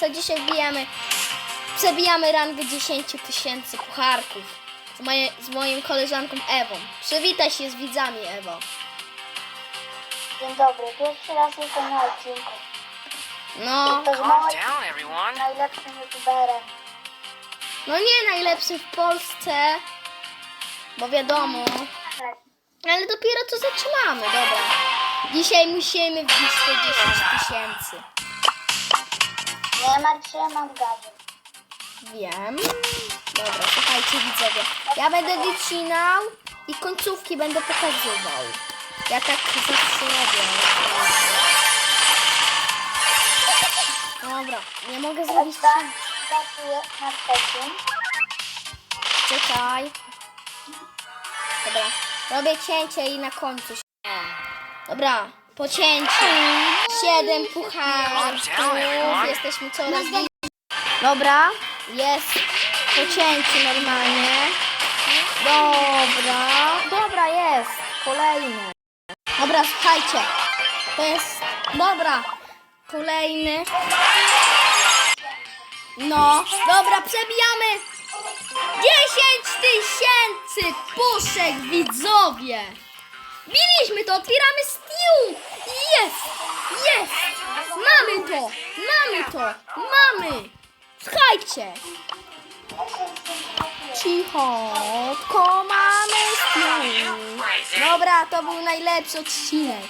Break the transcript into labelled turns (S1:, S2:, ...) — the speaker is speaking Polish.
S1: Polsce. Dzisiaj wbijamy, przebijamy rangę 10 tysięcy pucharków z, moje, z moją koleżanką Ewą. Przywitaj się z widzami, Ewo.
S2: Dzień dobry, pierwszy raz jestem na odcinku.
S1: No,
S2: To z
S3: Calm down, everyone.
S2: najlepszym youtuberem.
S1: no nie najlepszy w Polsce, bo wiadomo, ale dopiero co zaczynamy, dobra. Dzisiaj musimy wbić te 10 tysięcy.
S2: Się, mam gadżet.
S1: Wiem. Dobra, słuchajcie widzowie. Ja będę wycinał i końcówki będę pokazywał. Ja tak zawsze robię. Dobra, nie mogę zrobić...
S2: Esta pracuje nad takim.
S1: Czekaj. Dobra, robię cięcie i na końcu się... Dobra, po cięciu. Siedem pucharów. Jesteśmy coraz bliżej. Dobra, jest po cięciu normalnie. Dobra, dobra jest. Kolejny. Dobra, słuchajcie. To jest, dobra, kolejny. No, dobra, przebijamy 10 tysięcy puszek, widzowie! Biliśmy to, otwieramy! To! Mamy to! Mamy! Słuchajcie! Cichotko mamy Steam! Dobra, to był najlepszy odcinek.